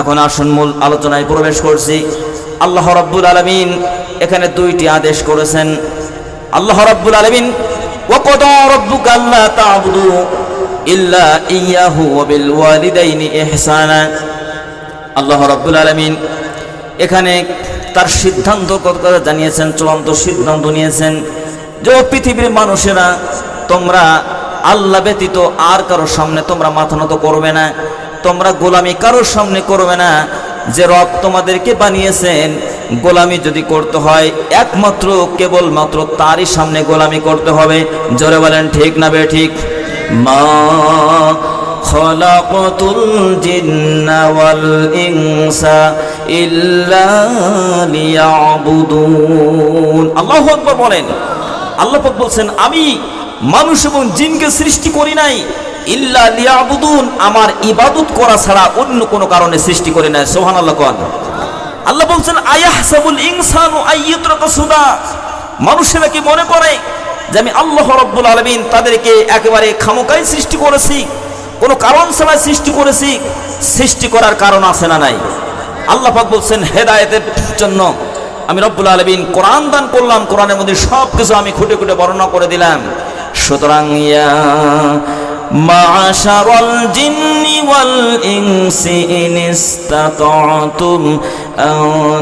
এখন আসুন মূল আলোচনায় প্রবেশ করছি। আল্লাহ রাব্বুল আলামিন এখানে দুইটি আদেশ করেছেন। আল্লাহ রাব্বুল আলামিন রাব্বুকা আল্লা তা'বুদু ইল্লা ইয়াহু ওয়া বিল আল্লাহ রাব্বুল আলামিন এখানে তার সিদ্ধান্ত কথা জানিয়েছেন, চূড়ান্ত সিদ্ধান্ত নিয়েছেন যে পৃথিবীর মানুষেরা, তোমরা আল্লাহ ব্যতীত আর কারোর সামনে তোমরা মাথা নত করবে না। তোমরা গোলামি কারোর সামনে করবে না যে রব তোমাদেরকে বানিয়েছেন গোলামি যদি করতে হয় একমাত্র কেবলমাত্র তারই সামনে গোলামি করতে হবে জোরে বলেন ঠিক না বে ঠিক মা خلقت الجن والإنس إلا ليعبدون আল্লাহু আকবার বলেন আল্লাহ পাক বলছেন আমি মানুষ এবং জিনকে সৃষ্টি করি নাই ইল্লা লিয়াবুদুন, আমার ইবাদত করা ছাড়া অন্য কোনো কারণে সৃষ্টি করি নাই। আল্লাহ কন। আল্লাহ বলছেন, আয়াহসাবুল ইনসানু আইয়ুতরাকা সুদা। মানুষেরা কি মনে করে যে আমি আল্লাহ রাব্বুল আলামিন তাদেরকে একেবারে খামোকাই সৃষ্টি করেছি, কোনো কারণ ছাড়া সৃষ্টি করেছি, সৃষ্টি করার কারণ আছে না নাই? আল্লাহ পাক বলছেন, হেদায়েতের জন্য আমি রব্বুল আলমিন কোরআন দান করলাম, কোরআনের মধ্যে সব কিছু আমি খুঁটে খুঁটে বর্ণনা করে দিলাম। সুতরাং ইয়া معشر الجن والإنس إن استطعتم أن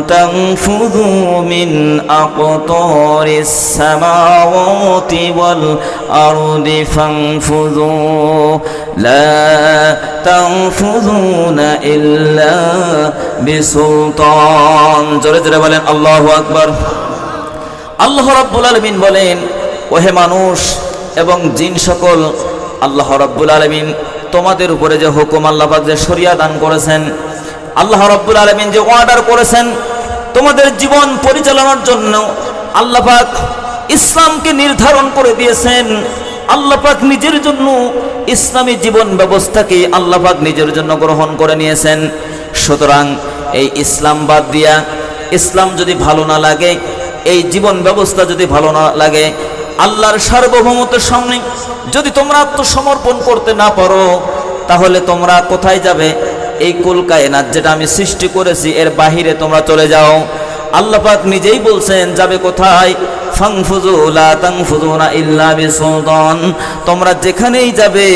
تنفذوا من أقطار السماوات والأرض فانفذوا لا تنفذون إلا بسلطان জোরে জোরে বলেন আল্লাহু আকবার আল্লাহ রাব্বুল আলামিন বলেন ওহে মানুষ এবং জিন সকল আল্লাহ রাব্বুল আলামিন তোমাদের উপরে যে হুকুম আল্লাহ পাক যে শরিয়া দান করেছেন, আল্লাহ রাব্বুল আলামিন যে অর্ডার করেছেন, তোমাদের জীবন পরিচালনার জন্য আল্লাহ পাক ইসলামকে নির্ধারণ করে দিয়েছেন। আল্লাহ পাক নিজের জন্য ইসলামী জীবন ব্যবস্থাকে আল্লাহ পাক নিজের জন্য গ্রহণ করে নিয়েছেন। সুতরাং এই ইসলাম বাদ দিয়া ইসলাম যদি ভালো না লাগে, এই জীবন ব্যবস্থা যদি ভালো না লাগে আল্লাহর সার্বভৌমত্বের সামনে। যদি তোমরা আত্মসমর্পণ করতে না পারো, তাহলে তোমরা কোথায় যাবে? এই কুলকায়নাত যেটা আমি সৃষ্টি করেছি, এর বাহিরে তোমরা চলে যাও। আল্লাহ পাক নিজেই বলছেন, যাবে কোথায়? তোমরা যেখানেই যাবে,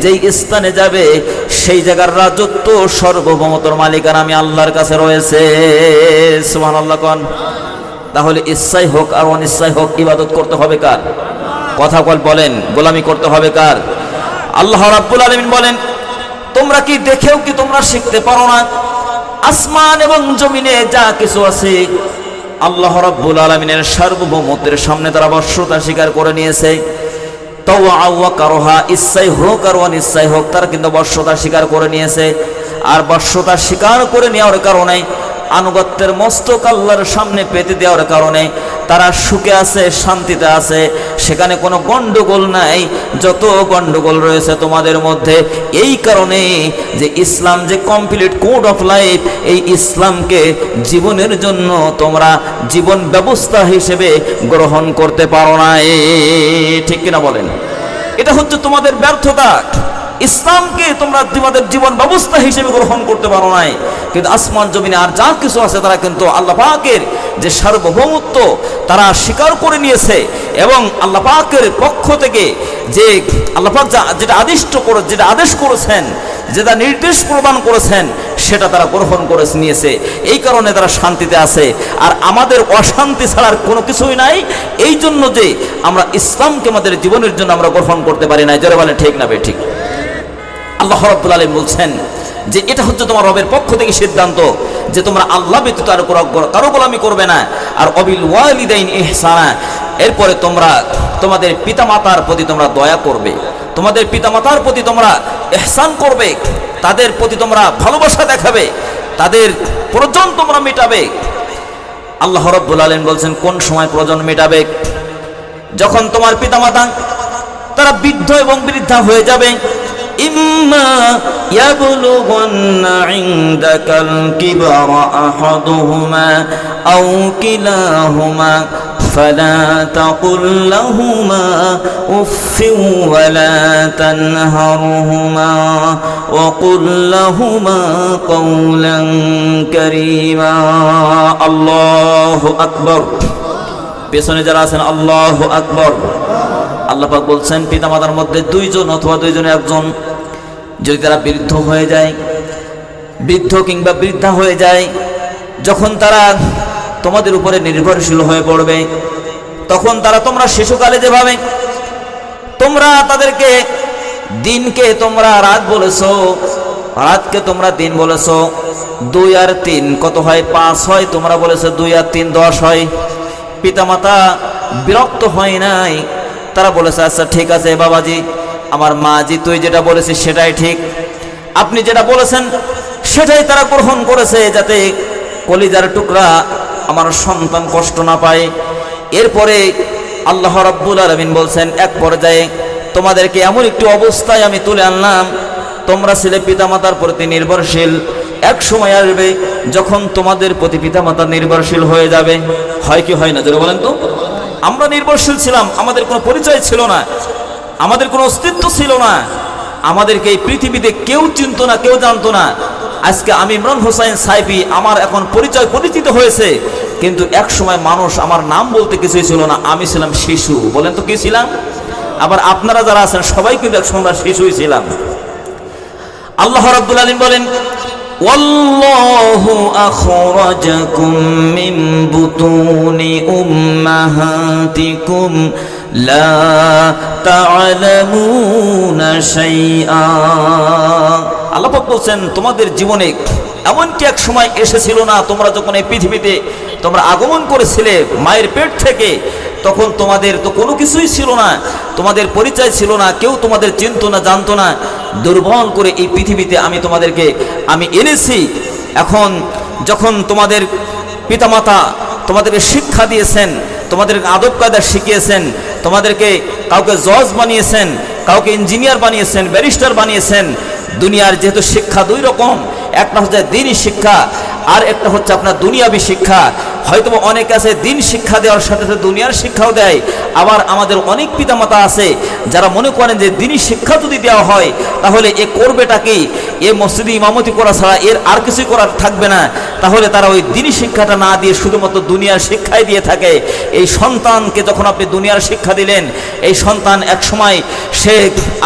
যেই স্থানে যাবে, সেই জায়গার রাজত্ব সর্বভৌমতর মালিকার আমি আল্লাহর কাছে রয়েছে। সুবহানাল্লাহ কোন। তাহলে ইচ্ছাই হোক আর অনিচ্ছাই হোক ইবাদত করতে হবে কার? কথা বল বলেন, গোলামি করতে হবে কার? আল্লাহ রাব্বুল আলামিন বলেন, তোমরা কি দেখেও কি তোমরা শিখতে পারো না? আসমান এবং জমিনে যা কিছু আছে। আল্লাহ রাব্বুল আলামিনের সার্বভৌমত্বের সামনে তারা বর্ষতা স্বীকার করে নিয়েছে। তাও আউয়া কারোহা, ইচ্ছাই হোক আর অনিচ্ছাই হোক, তারা কিন্তু বর্ষতা স্বীকার করে নিয়েছে। আর বর্ষতা স্বীকার করে নেওয়ার কারণে আনুগত্যের মস্তক আল্লাহর সামনে পেতে দেওয়ার কারণে তারা সুখে আছে, শান্তিতে আছে। সেখানে কোনো গন্ডগোল নাই। যত গন্ডগোল রয়েছে তোমাদের মধ্যে, এই কারণে যে ইসলাম যে কমপ্লিট কোড অফ লাইফ এই ইসলামকে জীবনের জন্য তোমরা জীবন ব্যবস্থা হিসেবে গ্রহণ করতে পারো না ঠিক কিনা বলেন? এটা হচ্ছে তোমাদের ব্যর্থতা। ইসলামকে তোমরা তোমাদের জীবন ব্যবস্থা হিসেবে গ্রহণ করতে পারো নাই। কিন্তু আসমান, জমিনে আর যা কিছু আছে, তারা কিন্তু আল্লাহ পাকের যে সার্বভৌমত্ব, তারা স্বীকার করে নিয়েছে এবং আল্লাহ পাকের পক্ষ থেকে যে আল্লাহ পাক যা যেটা আদিষ্ট করে যেটা আদেশ করেছেন, যেটা নির্দেশ প্রদান করেছেন, সেটা তারা গ্রহণ করে নিয়েছে। এই কারণে তারা শান্তিতে আছে। আর আমাদের অশান্তি ছাড়ার কোনো কিছুই নাই। এই জন্য যে আমরা ইসলামকে আমাদের জীবনের জন্য আমরা গ্রহণ করতে পারি না জোরে বলে ঠিক না বে ঠিক। আল্লাহ রব্বুল আলম বলছেন যে এটা হচ্ছে তোমার রবের পক্ষ থেকে সিদ্ধান্ত যে তোমরা আল্লাহ ব্যতীত আর কারও গোলামি করবে না। আর অবিল ওয়ালিদাইন ইহসানা, এরপরে তোমরা তোমাদের পিতামাতার প্রতি তোমরা দয়া করবে। তোমাদের পিতামাতার প্রতি তোমরা এহসান করবে, তাদের প্রতি তোমরা ভালোবাসা দেখাবে, তাদের প্রয়োজন তোমরা মেটাবে। আল্লাহ রব্বুল আলম বলছেন, কোন সময় প্রয়োজন মেটাবে? যখন তোমার পিতামাতা তারা বৃদ্ধ এবং বৃদ্ধা হয়ে যাবে إما يبلغن عندك الكبر أحدهما أو كلاهما فلا تقل لهما أف ولا تنهرهما وقل لهما قولا كريما الله أكبر পেছনে যারা আছেন আল্লাহ আকবর আল্লাহ পাক বলছেন, পিতামাতার মধ্যে দুইজন অথবা দুইজনে একজন যদি তারা বৃদ্ধ হয়ে যায়, বৃদ্ধ কিংবা বৃদ্ধা হয়ে যায়, যখন তারা তোমাদের উপরে নির্ভরশীল হয়ে পড়বে, তখন তারা তোমরা শিশুকালে যেভাবে তোমরা তাদেরকে দিনকে তোমরা রাত বলেছ, রাতকে তোমরা দিন বলেছ, দুই আর তিন কত হয়? পাঁচ হয়, তোমরা বলেছ দুই আর তিন, দশ হয়। পিতামাতা বিরক্ত হয় নাই তারা বলেছে আচ্ছা ঠিক আছে বাবাজি, আমার মা জি তুই যেটা বলেছিস সেটাই ঠিক। আপনি যেটা বলেছেন সেটাই তারা গ্রহণ করেছে যাতে কলিজার টুকরা আমার সন্তান কষ্ট না পায়। এরপরে আল্লাহ রব্বুল আলমিন বলছেন, এক পর্যায়ে তোমাদেরকে এমন একটি অবস্থায় আমি তুলে আনলাম। তোমরা ছেলে পিতামাতার প্রতি নির্ভরশীল। এক সময় আসবে যখন তোমাদের প্রতি পিতামাতা নির্ভরশীল হয়ে যাবে। হয় কি হয় না? যেটা বলেন তো। আমরা নির্ভরশীল ছিলাম, আমাদের কোনো পরিচয় ছিল না, আমাদের কোনো অস্তিত্ব ছিল না, আমাদেরকে এই পৃথিবীতে কেউ চিনত না, কেউ জানতো না। আজকে আমি ইমরান হোসাইন সাইফি আমার এখন পরিচয় পরিচিত হয়েছে, কিন্তু এক সময় মানুষ আমার নাম বলতে কিছুই ছিল না, আমি ছিলাম শিশু। বলেন তো কি ছিলাম? আবার আপনারা যারা আছেন, সবাই কিন্তু এক সময় শিশুই ছিলাম। আল্লাহ রাব্বুল আলামিন বলেন والله أخرجكم من بطون أمهاتكم لا تعلمون شيئا আল্লাহ পাক বলছেন তোমাদের জীবনে এমনকি এক সময় এসেছিল না তোমরা যখন এই পৃথিবীতে তোমরা আগমন করেছিলে মায়ের পেট থেকে তখন তোমাদের তো কোনো কিছুই ছিল না, তোমাদের পরিচয় ছিল না, কেউ তোমাদের চিনতো না, জানতো না। দুর্বল করে এই পৃথিবীতে আমি তোমাদেরকে, আমি এনেছি। এখন যখন তোমাদের পিতামাতা তোমাদেরকে শিক্ষা দিয়েছেন তোমাদেরকে আদব কায়দা শিখিয়েছেন, তোমাদেরকে কাউকে জজ বানিয়েছেন, কাউকে ইঞ্জিনিয়ার বানিয়েছেন ব্যারিস্টার বানিয়েছেন, দুনিয়ার যেহেতু শিক্ষা দুই রকম, একটা হচ্ছে দিনই শিক্ষা, আর একটা হচ্ছে আপনার দুনিয়াবি শিক্ষা। হয়তো অনেক আছে, দিন শিক্ষা দেওয়ার সাথে সাথে দুনিয়ার শিক্ষাও দেয়। আবার আমাদের অনেক পিতামাতা আছে, যারা মনে করেন যে দিনই শিক্ষা যদি দেওয়া হয়, তাহলে এ করবেটা কি এ মসজিদে ইমামতি করা ছাড়া এর আর কিছুই করার থাকবে না। তাহলে তারা ওই দিনই শিক্ষাটা না দিয়ে শুধুমাত্র দুনিয়ার শিক্ষাই দিয়ে থাকে। এই সন্তানকে যখন আপনি দুনিয়ার শিক্ষা দিলেন, এই সন্তান এক সময় সে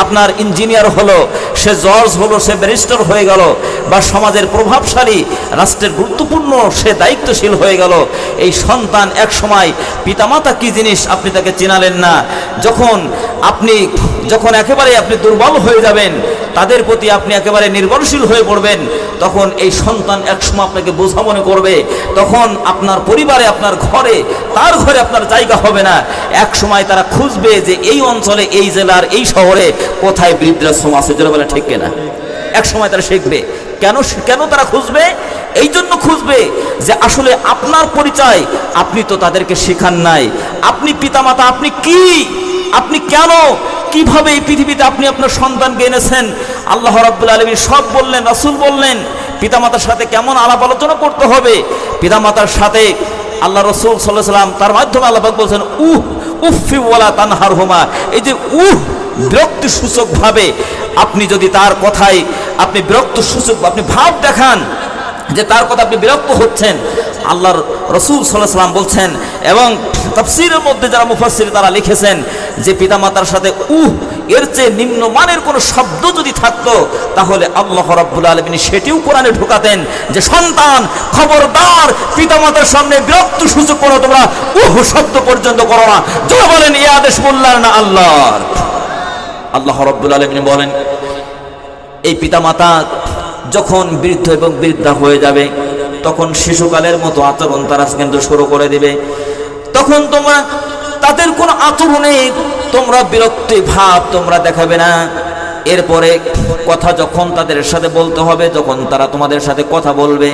আপনার ইঞ্জিনিয়ার হলো সে জর্জ হলো, সে ব্যারিস্টার হয়ে গেল বা সমাজের প্রভাবশালী, রাষ্ট্রের গুরুত্বপূর্ণ, সে দায়িত্বশীল হয়ে গেল। এই সন্তান এক সময় পিতামাতা কি জিনিস আপনি তাকে চেনালেন না। যখন আপনি, যখন একেবারে আপনি দুর্বল হয়ে যাবেন, তাদের প্রতি আপনি একেবারে নির্ভরশীল হয়ে পড়বেন। তখন এই সন্তান একসময় আপনাকে বোঝা মনে করবে, তখন আপনার পরিবারে, আপনার ঘরে, তার ঘরে আপনার জায়গা হবে না। এক সময় তারা খুঁজবে যে এই অঞ্চলে, এই জেলার, এই শহরে কোথায় বৃদ্ধাশ্রম আছে যেটা বলে ঠিক কিনা? এক সময় তারা শিখবে। কেন কেন তারা খুঁজবে? এই জন্য খুঁজবে যে আসলে আপনার পরিচয়, আপনি তো তাদেরকে শেখান নাই। আপনি পিতামাতা, আপনি কি? আপনি কেন, কীভাবে এই পৃথিবীতে আপনি আপনার সন্তানকে এনেছেন? আল্লাহ রাব্বুল আলমী সব বললেন, রাসূল বললেন, পিতামাতার সাথে কেমন আলাপ আলোচনা করতে হবে? পিতামাতার সাথে আল্লাহ রসুল সাল্লাহ সাল্লাম তার মাধ্যমে আল্লাহ বলছেন, উহ উফি ওয়ালা তানহার হোমা এই যে উহ বিরক্তি সূচক ভাবে আপনি যদি তার কথায় আপনি বিরক্ত সূচক আপনি ভাব দেখান যে তার কথা আপনি বিরক্ত হচ্ছেন, আল্লাহর রসুল সাল্লাহ সাল্লাম বলছেন, এবং তাফসিরের মধ্যে যারা মুফাসির তারা লিখেছেন যে পিতামাতার সাথে, উহ, এর চেয়ে নিম্নমানের কোনো শব্দ যদি থাকতো, তাহলে আল্লাহ রাব্বুল আলমিন সেটিও কোরআনে ঢোকাতেন যে সন্তান, খবরদার, পিতামাতার সামনে বিরক্ত সূচক করো তোমরা, উহ, শব্দ পর্যন্ত করো না। যারা বলেন, এ আদেশ বললার না আল্লাহর? আল্লাহ রব্বুল আলমিন বলেন, এই পিতামাতা যখন বৃদ্ধ এবং বৃদ্ধা হয়ে যাবে, তখন শিশুকালের মতো আচরণ তারা কিন্তু শুরু করে দিবে। তখন তোমরা, তাদের কোনো আচরণে তোমরা বিরক্তি ভাব তোমরা দেখাবে না। এরপরে কথা যখন তাদের সাথে বলতে হবে, যখন তারা তোমাদের সাথে কথা বলবে,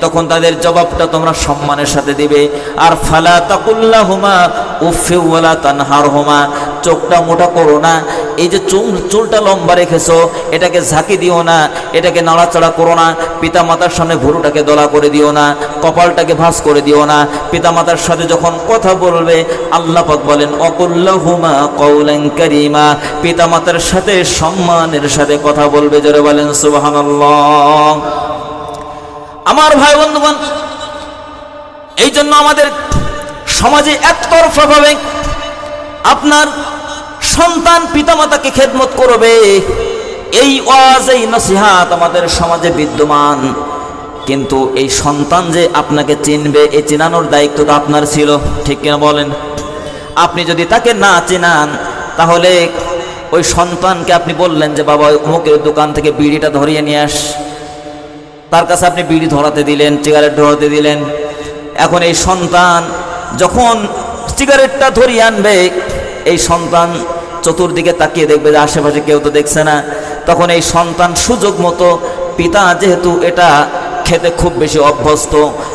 তখন তাদের জবাবটা তোমরা সম্মানের সাথে দিবে। আর ফালা তাকুল্লাহুমা উফেওয়ালা তানহার হোমা চোখটা মোটা করো না। এই যে চুল, চুলটা লম্বা রেখেছো, এটাকে ঝাঁকি দিও না, এটাকে নাড়াচাড়া করো না পিতা মাতার সামনে ভুরুটাকে দলা করে দিও না, কপালটাকে ভাঁজ করে দিও না। পিতা মাতার সাথে যখন কথা বলবে, আল্লাহ পাক বলেন অকুল্লাহুমা কৌলেন কারিমা। পিতা মাতার সাথে, সম্মানের সাথে কথা বলবে যারা বলেন, সুবহানাল্লাহ। আমার ভাই বন্ধুগণ এই জন্য আমাদের সমাজে একতরফাভাবে আপনার সন্তান পিতামাতাকে খেদমত করবে, এই ওয়াজ, এই নসিহাত আমাদের সমাজে বিদ্যমান। কিন্তু এই সন্তান যে আপনাকে চিনবে এই চেনানোর দায়িত্ব তো আপনার ছিল, ঠিক কিনা বলেন? আপনি যদি তাকে না চেনান, তাহলে ওই সন্তানকে আপনি বললেন যে, বাবা অমুকের দোকান থেকে বিড়িটা ধরিয়ে নিয়ে আস। তার কাছে আপনি বিড়ি ধরাতে দিলেন সিগারেট ধরাতে দিলেন। এখন এই সন্তান যখন সিগারেটটা ধরিয়ে আনবে, এই সন্তান চতুর্দিকে তাকিয়ে দেখবে যে আশেপাশে কেউ তো দেখছে না। তখন এই সন্তান সুযোগ মতো পিতা যেহেতু এটা খেতে খুব বেশি অভ্যস্ত,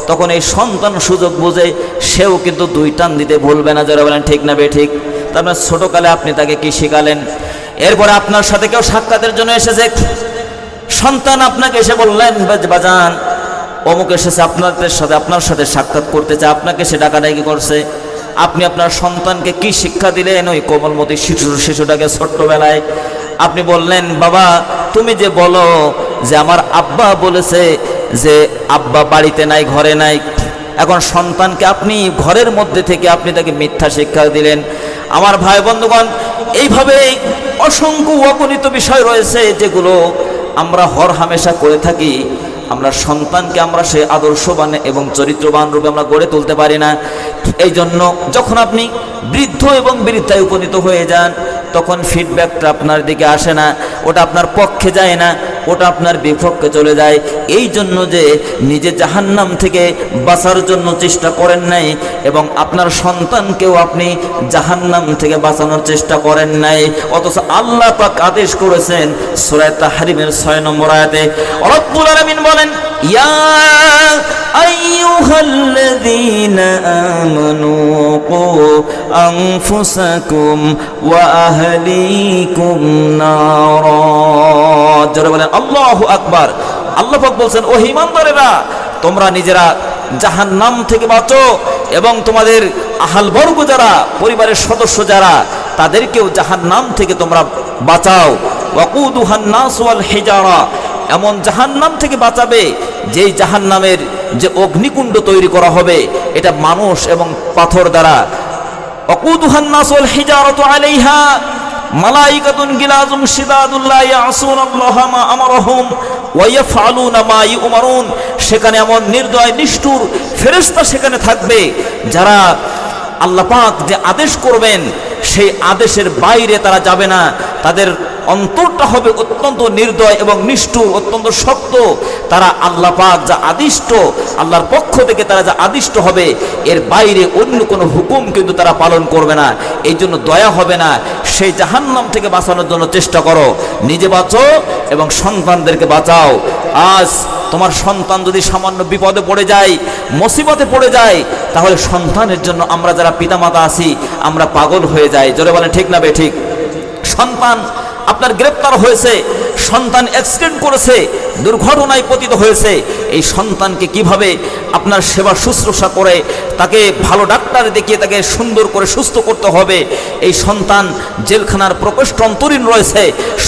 তখন এই সন্তান সুযোগ বুঝে সেও কিন্তু দুই টান দিতে ভুলবে না, যারা বলেন ঠিক না বে ঠিক। তার মানে ছোটোকালে আপনি তাকে কি শেখালেন? এরপরে আপনার সাথে কেউ সাক্ষাতের জন্য এসেছে। সন্তান আপনাকে এসে বললেন বাজান অমুক এসেছে আপনাদের সাথে, আপনার সাথে সাক্ষাৎ করতে চায়, আপনাকে সে ডাকাডাকি করছে। আপনি আপনার সন্তানকে কি শিক্ষা দিলেন ওই কোমলমতি শিশু শিশুটাকে ছোট্টবেলায়? আপনি বললেন, বাবা, তুমি যে বলো যে আমার আব্বা বলেছে যে আব্বা বাড়িতে নাই, ঘরে নাই, এখন সন্তানকে আপনি ঘরের মধ্যে থেকে আপনি তাকে মিথ্যা শিক্ষা দিলেন। আমার ভাই বন্ধুগণ, এইভাবে অসংখ্য অগণিত বিষয় রয়েছে যেগুলো আমরা হর হামেশা করে থাকি। আমরা সন্তানকে আমরা সে আদর্শবান এবং চরিত্রবান রূপে আমরা গড়ে তুলতে পারি না। এই জন্য যখন আপনি বৃদ্ধ এবং বৃদ্ধায় উপনীত হয়ে যান, তখন ফিডব্যাকটা আপনার দিকে আসে না, ওটা আপনার পক্ষে যায় না, ওটা আপনার বিপক্ষে চলে যায়। এই জন্য যে নিজে জাহান্নাম থেকে বাঁচার জন্য চেষ্টা করেন নাই এবং আপনার সন্তানকেও আপনি জাহান্নাম থেকে বাঁচানোর চেষ্টা করেন নাই। অথচ আল্লাহ পাক আদেশ করেছেন সূরা তাহরিমের 6 নম্বর আয়াতে, রব্বুল আলামিন বলেন, ইয়া বলেন, আল্লাহু আকবার। আল্লাহ বলছেন ও ঈমানদারেরা তোমরা নিজেরা জাহান্নাম থেকে বাঁচো এবং তোমাদের আহাল বর্গ যারা, পরিবারের সদস্য যারা, তাদেরকেও জাহান্নাম থেকে তোমরা বাঁচাও। ওয়াকুদুহান নাস ওয়াল হিজারা, এমন জাহান্নাম থেকে বাঁচাবে যেই জাহান্নামের যে অগ্নিকুণ্ড তৈরি করা হবে। এটা মানুষ এবং পাথর দ্বারা। অকুদুহান নাস ওয়াল হিজারাতু আলাইহা মালাইকাতুন গিলাজুম শিদাদুল্লাহ ইয়াসুনাল্লাহ মা আমারহুম ওয়া ইয়াফআলুনা মা ইউমারুন। সেখানে এমন নির্দয়, নিষ্ঠুর ফেরেশতা সেখানে থাকবে যারা আল্লাহ পাক যে আদেশ করবেন সেই আদেশের বাইরে তারা যাবে না। তাদের অন্তরটা হবে অত্যন্ত নির্দয় এবং নিষ্ঠুর, অত্যন্ত শক্ত। তারা আল্লাহ পাক যা আদিষ্ট, আল্লাহর পক্ষ থেকে তারা যা আদিষ্ট হবে, এর বাইরে অন্য কোনো হুকুম কিন্তু তারা পালন করবে না। এই জন্য দয়া হবে না। সেই জাহান্নাম থেকে বাঁচানোর জন্য চেষ্টা করো। নিজে বাঁচো এবং সন্তানদেরকে বাঁচাও। আজ তোমার সন্তান যদি সামান্য বিপদে পড়ে যায়, মুসিবতে পড়ে যায়, তাহলে সন্তানের জন্য আমরা যারা পিতামাতা আছি, আমরা পাগল হয়ে যাই। জোরে বলে ঠিক না বে, ঠিক? সন্তান আপনার গ্রেপ্তার হয়েছে সন্তান অ্যাক্সিডেন্ট করেছে, দুর্ঘটনায় পতিত হয়েছে, এই সন্তানকে কীভাবে আপনার সেবা শুশ্রূষা করে, তাকে ভালো ডাক্তার দেখিয়ে তাকে সুন্দর করে সুস্থ করতে হবে, এই সন্তান জেলখানার প্রকোষ্ঠ অন্তরীণ রয়েছে,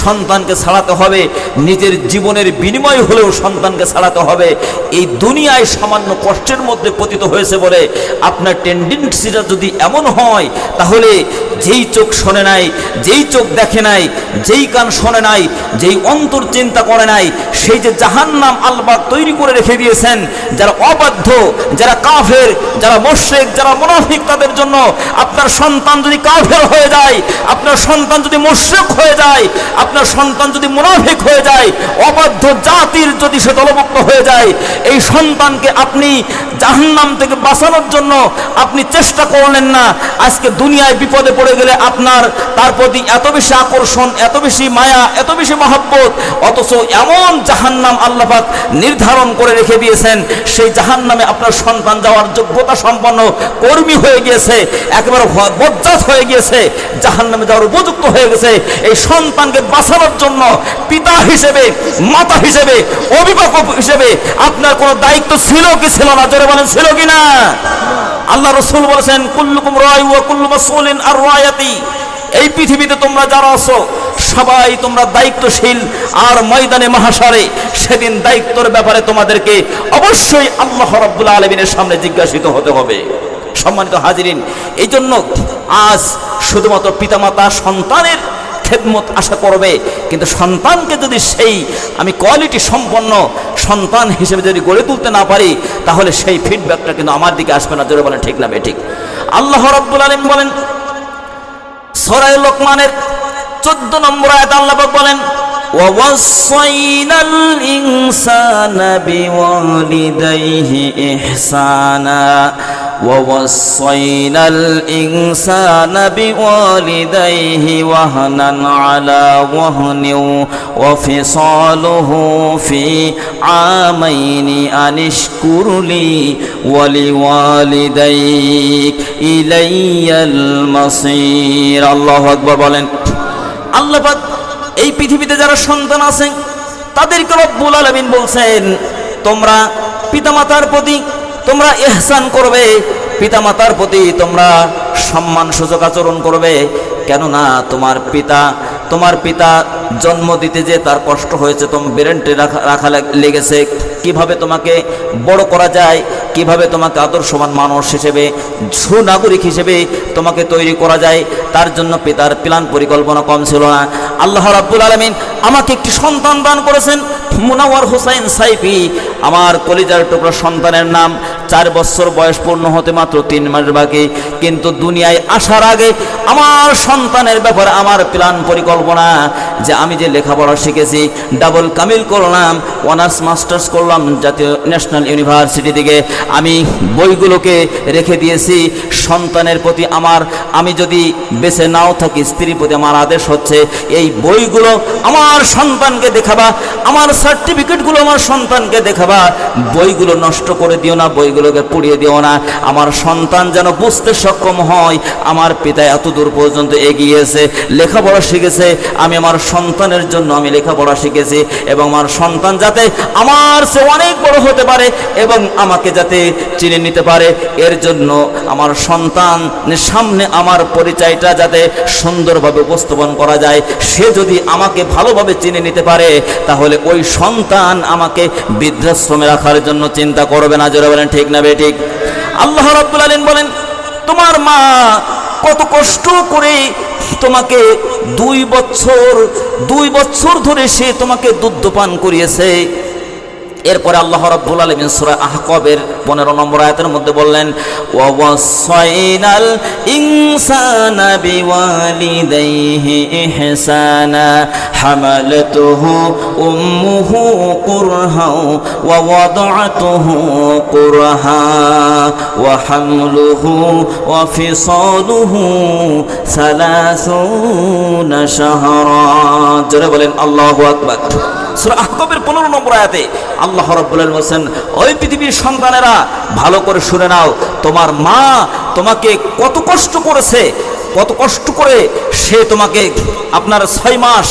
সন্তানকে ছাড়াতে হবে, নিজের জীবনের বিনিময় হলেও সন্তানকে ছাড়াতে হবে, এই দুনিয়ায় সামান্য কষ্টের মধ্যে পতিত হয়েছে বলে আপনার টেন্ডেন্সিটা যদি এমন হয়, তাহলে যেই চোখ শোনে নাই, যেই চোখ দেখে নাই, যেই কান শোনে নাই, যেই অন্তর চিন্তা করে নাই। সেই যে জাহান্নাম আলবাগ তৈরি করে রেখে দিয়েছেন, যারা অবাধ্য, যারা কাফের, যারা মোশেক যারা মুনাফিক, তাদের জন্য আপনার সন্তান যদি কাফের হয়ে যায়, আপনার সন্তান যদি মোশেক হয়ে যায়, আপনার সন্তান যদি মুনাফিক হয়ে যায়, অবাধ্য জাতির যদি সে দলভুক্ত হয়ে যায়, এই সন্তানকে আপনি জাহান্নাম থেকে বাঁচানোর জন্য আপনি চেষ্টা করলেন না। আজকে দুনিয়ায় বিপদে পড়ে গেলে আপনার তার প্রতি এত বেশি আকর্ষণ, এত বেশি মায়া, এত বেশি মহাব্বত, অথচ এমন জাহান্নাম আল্লাপাক নির্ধারণ করে রেখে দিয়েছেন। সেই জাহান্নামে আপনার সন্তান যাওয়ার যোগ্যতা সম্পন্ন কর্মী হয়ে গিয়েছে, একেবারে বজ্জাত হয়ে গিয়েছে, জাহান্নামে যাওয়ার উপযুক্ত হয়ে গেছে। এই সন্তানকে বাঁচানোর জন্য পিতা হিসেবে, মাতা হিসেবে, অভিভাবক হিসেবে আপনার কোনো দায়িত্ব ছিল কি ছিল না, জোরে বলেন, ছিল কি না? আল্লাহ রসুল বলেছেন, কুল্লুকুম রায় ওয়া কুল্লু আর রায়াতি। এই পৃথিবীতে তোমরা যারা আছো, সবাই তোমরা দায়িত্বশীল। আর ময়দানে মহাসারে, সেদিন দায়িত্বর ব্যাপারে তোমাদেরকে অবশ্যই আল্লাহ রাব্বুল আলমিনের সামনে জিজ্ঞাসিত হতে হবে। সম্মানিত হাজিরিন এই জন্য আজ শুধুমাত্র পিতামাতা, সন্তানের খেদমত আশা করবে। কিন্তু সন্তানকে যদি সেই আমি কোয়ালিটি সম্পন্ন সন্তান হিসেবে যদি গড়ে তুলতে না পারি, তাহলে সেই ফিডব্যাকটা কিন্তু আমার দিকে আসবে না। জোরে বলেন, ঠিক না বেঠিক আল্লাহ রব্বুল আলম বলেন সরাই লোকমানের চোদ্দ নম্বর আয়াত আল্লাহ বলেন ووصينا الإنسان بوالديه إحسانا ووصينا الإنسان بوالديه وهنا على وهن وفصاله في عامين أن اشكر لي ولوالديك إلي المصير الله أكبر বলেন আল্লাহ পাক এই পৃথিবীতে যারা সন্তান আছেন তাদেরকে রব্বুল আলামিন বলছেন, তোমরা পিতামাতার প্রতি তোমরা এহসান করবে, পিতামাতার প্রতি তোমরা সম্মান সূচক আচরণ করবে। কেননা তোমার পিতা তোমার পিতা জন্ম দিতে যে তার কষ্ট হয়েছে তোমার বেরেন্টে রাখা রাখা লেগেছে। কীভাবে তোমাকে বড় করা যায় কীভাবে তোমাকে আদর্শবান মানুষ হিসেবে, সুনাগরিক হিসেবে তোমাকে তৈরি করা যায়, তার জন্য পিতার প্ল্যান পরিকল্পনা কম ছিল না। আল্লাহ রাব্বুল আলমিন আমাকে একটি সন্তান দান করেছেন, মুনাওয়ার হুসাইন সাইফি। আমার কলিজার টুকরা সন্তানের নাম চার বছর বয়স পূর্ণ হতে মাত্র তিন মাস বাকি। কিন্তু দুনিয়ায় আসার আগে আমার সন্তানের ব্যাপারে আমার প্ল্যান পরিকল্পনা, যে আমি যে লেখাপড়া শিখেছি ডাবল কামিল করলাম অনার্স মাস্টার্স করলাম জাতীয় ন্যাশনাল ইউনিভার্সিটি থেকে। আমি বইগুলোকে রেখে দিয়েছি, সন্তানের প্রতি আমার, আমি যদি বেছে নাও থাকি, স্ত্রীর প্রতি আমার আদেশ হচ্ছে, এই বইগুলো আমার সন্তানকে দেখাবা, আমার সার্টিফিকেটগুলো আমার সন্তানকে দেখাবা, বইগুলো নষ্ট করে দিও না বইগুলোকে পুড়িয়ে দিও না। আমার সন্তান যেন বুঝতে সক্ষম হয়, আমার পিতা এত দূর পর্যন্ত এগিয়েছে, লেখাপড়া শিখেছে, আমি আমার সন্তানের জন্য আমি লেখাপড়া শিখেছি এবং আমার সন্তান যাতে আমার সে অনেক বড় হতে পারে এবং আমাকে যাতে চিনে নিতে পারে। এর জন্য আমার সন্তান সামনে আমার পরিচয়টা যাতে সুন্দরভাবে উপস্থাপন করা যায়। সে যদি আমাকে ভালোভাবে চিনে নিতে পারে, তাহলে ওই সন্তান আমাকে বৃদ্ধাশ্রমে রাখার জন্য চিন্তা করবে না। জোরে বলেন ঠিক না বেঠিক আল্লাহ রাব্বুল আলামিন বলেন, তোমার মা কত কষ্ট করে তোমাকে দুই বছর দুই বছর ধরে সে তোমাকে দুধ পান করিয়েছে। এরপরে আল্লাহ রাব্বুল আলামিন সূরা আহকাবের 15 নম্বর আয়াতের মধ্যে বললেন, ওয়া ওয়াসাইনাল ইনসানা বিওয়ালিদাইহি ইহসানা, হামালাতুহু উম্মুহু কুরহা ওয়া ওয়াদাআতুহু কুরহা, ওয়া হামলুহু, ওয়া ফিসালুহু 30 শাহরা। জোরে বলেন, আল্লাহু আকবার। সূরা আহকাবের 15 নম্বর আয়াতে আল্লাহ রব্বুল্লাহ বলছেন, ওই পৃথিবীর সন্তানেরা ভালো করে শুনে নাও, তোমার মা তোমাকে কত কষ্ট করেছে, কত কষ্ট করে সে তোমাকে আপনার ছয় মাস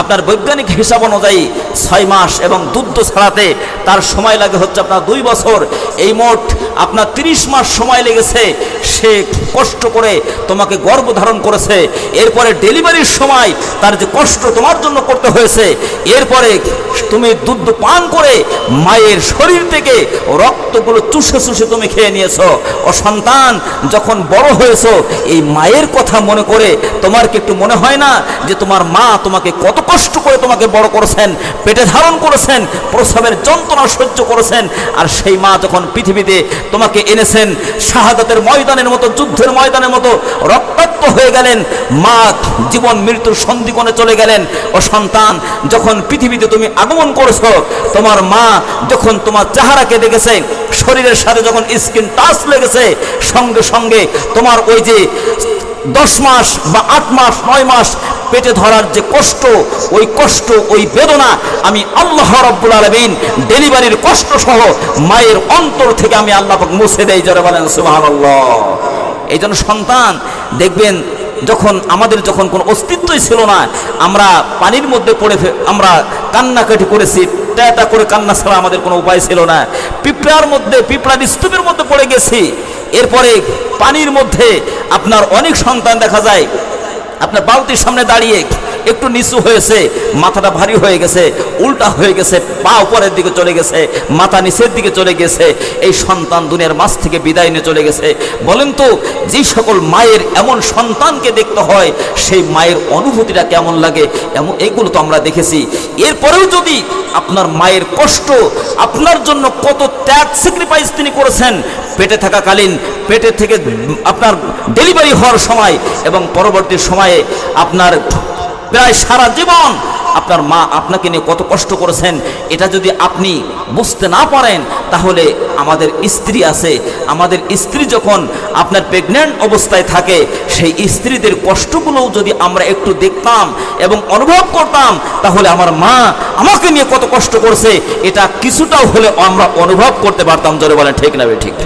আপনার বৈজ্ঞানিক হিসাব অনুযায়ী ছয় মাস এবং দুধ ছাড়াতে তার সময় লাগে হচ্ছে আপনার দুই বছর। এই মোট আপনার তিরিশ মাস সময় লেগেছে। সে কষ্ট করে তোমাকে গর্ভ ধারণ করেছে। এরপরে ডেলিভারির সময় তার যে কষ্ট তোমার জন্য করতে হয়েছে। এরপরে তুমি দুধ পান করে মায়ের শরীর থেকে রক্তগুলো চুষে চুষে তুমি খেয়ে নিয়েছো। ও সন্তান যখন বড় হয়েছো, এই মায়ের কথা মনে করে তোমার কি একটু মনে হয় না যে তোমার মা তোমাকে কত কষ্ট করে তোমাকে বড় করেছেন, পেটে ধারণ করেছেন, প্রসবের যন্ত্রণা সহ্য করেছেন, আর সেই মা যখন পৃথিবীতে তোমাকে এনেছেন, শাহাদাতের ময়দানের মতো, যুদ্ধের ময়দানের মতো, রক্তাক্ত হয়ে গেলেন, মা জীবন মৃত্যুর সন্ধিকোণে চলে গেলেন, ও সন্তান, যখন পৃথিবীতে তুমি আগমন করেছ, তোমার মা যখন তোমার চেহারাকে দেখেছে, শরীরের সাথে যখন স্কিন টাচ লেগেছে, সঙ্গে সঙ্গে তোমার ওই যে দশ মাস বা আট মাস, নয় মাস পেটে ধরার যে কষ্ট, ওই কষ্ট, ওই বেদনা আমি আল্লাহ রব্বুল আলমিন ডেলিভারির কষ্ট সহ মায়ের অন্তর থেকে আমি আল্লাহ মুছে দেই যারা বলেন সুবহানাল্লাহ। এই জন্য সন্তান, দেখবেন যখন আমাদের যখন কোনো অস্তিত্বই ছিল না, আমরা পানির মধ্যে পড়ে আমরা কান্নাকাটি করেছি, ট্যাটা করে কান্না ছাড়া আমাদের কোনো উপায় ছিল না। পিঁপড়ার মধ্যে, পিঁপড়ার স্তূপের মধ্যে পড়ে গেছি। এরপরে পানির মধ্যে আপনার অনেক সন্তান দেখা যায় আপনার বালতির সামনে দাঁড়িয়ে একটু নিচু হয়েছে, মাথাটা ভারী হয়ে গেছে, উল্টা হয়ে গেছে, পা উপরের দিকে চলে গেছে, মাথা নিচের দিকে চলে গেছে, এই সন্তান দুনিয়ার মাছ থেকে বিদায় নিয়ে চলে গেছে। বলেন তো, যে সকল মায়ের এমন সন্তানকে দেখতে হয়, সেই মায়ের অনুভূতিটা কেমন লাগে? এমন এগুলো তো আমরা দেখেছি। এরপরেও যদি আপনার মায়ের কষ্ট, আপনার জন্য কত ত্যাগ স্যাক্রিফাইস তিনি করেছেন, পেটে থাকাকালীন পেটে থেকে আপনার ডেলিভারি হওয়ার সময় এবং পরবর্তী সময়ে আপনার প্রায় সারা জীবন আপনার মা আপনাকে নিয়ে কত কষ্ট করেছেন, এটা যদি আপনি বুঝতে না পারেন, তাহলে আমাদের স্ত্রী আছে। আমাদের স্ত্রী যখন আপনার প্রেগনেন্ট অবস্থায় থাকে, সেই স্ত্রীদের কষ্টগুলোও যদি আমরা একটু দেখতাম এবং অনুভব করতাম, তাহলে আমার মা আমাকে নিয়ে কত কষ্ট করছে, এটা কিছুটাও হলে আমরা অনুভব করতে পারতাম। জোরে বলেন, ঠিক না ঠিক।